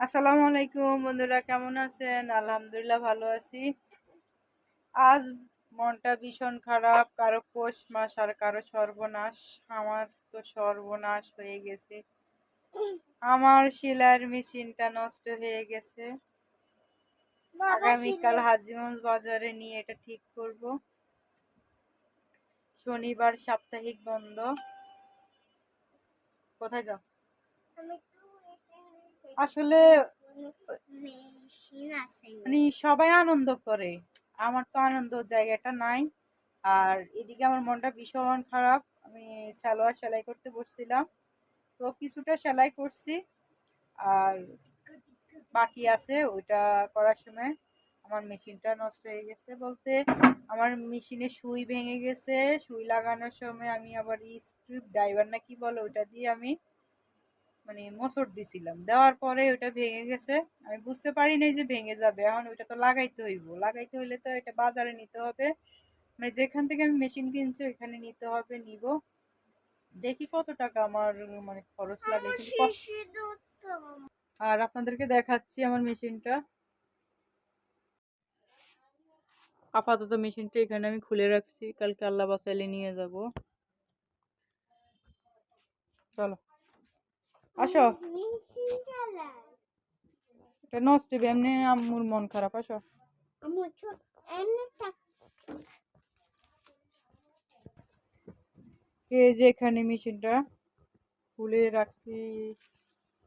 আসসালামু আলাইকুম বন্ধুরা, কেমন আছেন? আলহামদুলিল্লাহ ভালো আছি। আজ মনটা ভীষণ খারাপ, কারও পৌষ মাস আর কারও সর্বনাশ। আমার তো সর্বনাশ হয়ে গেছে। আমার সেলাইয়ের মেশিনটা নষ্ট হয়ে গেছে। আগামীকাল হাজিগঞ্জ বাজারে নিয়ে এটা ঠিক করব। শনিবার সাপ্তাহিক বন্ধ। কোথায় যাও? আসলে মানে সবাই আনন্দ করে। আমার তো আনন্দ জায়গাটা নাই। আর এদিকে আমার মনটা ভীষণ খারাপ। আমি সালোয়ার সেলাই করতে বসছিলাম। তো কিছুটা সেলাই করছি। আর বাকি আছে ওইটা করার সময়। আমার মেশিনটা নষ্ট হয়ে গেছে বলতে, আমার মেশিনে সুই ভেঙে গেছে। সুই লাগানোর সময় আমি আবার স্ক্রিপ ড্রাইভার না কি বলে ওইটা দিয়ে আমি মানে মোচড় দিছিলাম। দেওয়ার পরে ওটা ভেঙে গেছে। আমি বুঝতে পারি নাই যে ভেঙে যাবে। এখন ওইটা তো লাগাইতে হইব। লাগাইতে হইলে তো এটা বাজারে নিতে হবে। মানে যেখান থেকে আমি মেশিন কিনছি ওইখানে নিতে হবে নিব। দেখি কত টাকা আমার মানে খরচ লাগে। আর আপনাদেরকে দেখাচ্ছি আমার মেশিনটা। আপাতত মেশিনটা এখানে আমি খুলে রাখছি। কালকে আল্লাহ বাসাইলে নিয়ে যাব। চলো। আসো। এটা নষ্ট এমনি আম্মুর মন খারাপ আসো। এই যে এখানে মেশিনটা খুলে রাখছি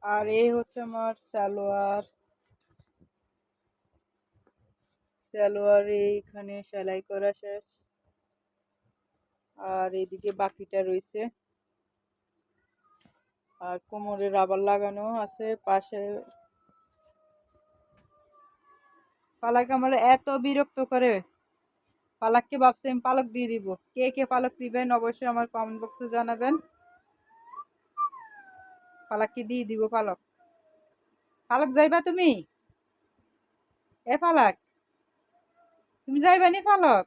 আর এই হচ্ছে আমার সালোয়ার। সালোয়ার এইখানে সেলাই করা শেষ। আর এদিকে বাকিটা রয়েছে। আর কোমরে রাবার লাগানো আছে, পাশে পালাক আমার এত বিরক্ত করে। পালাককে ভাবছি আমি পালক দিয়ে দিব। কে কে পালক দিবেন অবশ্যই আমার কমেন্ট বক্সে জানাবেন। পালাককে দিয়ে দিব পালক। পালক, যাইবা তুমি? এ পালাক, তুমি যাইবা নি পালক?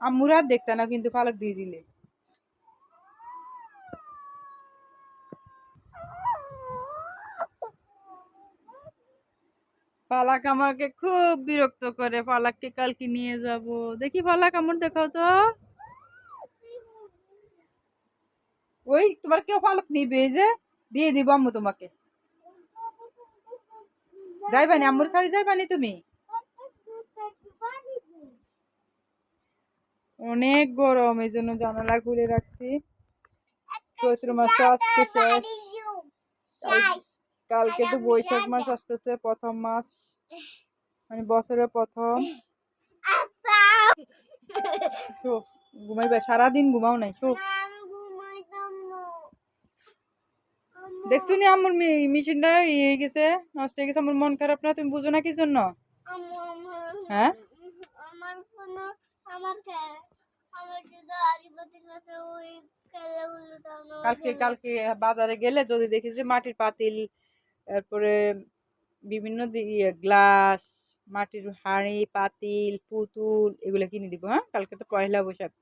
আম্মুরা আর দেখতে না কিন্তু পালক দিয়ে দিলে। পালাক আমাকে খুব বিরক্ত করে পালাককে কালকে নিয়ে যাব। দেখি পালাক আমার দেখাও তো। ওই তোমার কেউ পালক নিবে? এই যে দিয়ে দিব আম্মু তোমাকে। যাইবানি আম্মুর শাড়ি যাই যাইবানি তুমি? অনেক গরম এই জন্য জানালা খুলে রাখছি। চৈত্র মাসটা আজকে শেষ। কালকে তো বৈশাখ মাস আসতেছে প্রথম মাস। মানে বছরের প্রথম। ঘুমাইবা সারাদিন ঘুমাও নাই শো। দেখছ নি আমার মেশিনটা ইয়ে হয়ে গেছে নষ্ট হয়ে গেছে আমার মন খারাপ না তুমি বুঝো না কি জন্য? হ্যাঁ? কালকে কালকে বাজারে গেলে যদি দেখি যে মাটির পাতিল তারপরে বিভিন্ন গ্লাস মাটির হাঁড়ি পাতিল পুতুল এগুলো কিনে দিব হ্যাঁ? কালকে তো পয়লা বৈশাখ।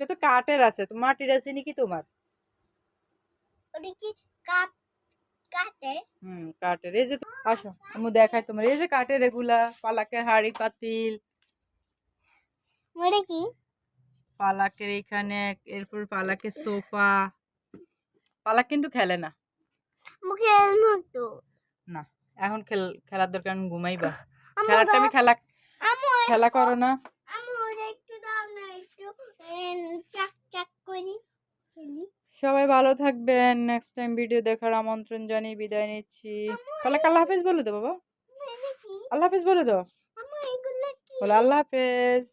এটা তো কাঠের আছে তো মাটির আছে নাকি তোমার? হুম কাঠের। এই যে আসো আমি দেখাই তোমার। এই যে কাঠের এগুলা পালাকের হাঁড়ি পাতিল। কি? পালাকের এইখানে এরপর পালাকের সোফা। পালাক কিন্তু খেলে না। না এখন খেল খেলার দরকার আমি ঘুমাইবা। খেলার টাইমে খেলা খেলা করো না। সবাই ভালো থাকবেন। নেক্সট টাইম ভিডিও দেখার আমন্ত্রণ জানিয়ে বিদায় নিচ্ছি। পালাক আল্লাহ হাফেজ বলে দাও বাবা। আল্লাহ হাফেজ বলে আমু বলে আল্লাহ হাফেজ।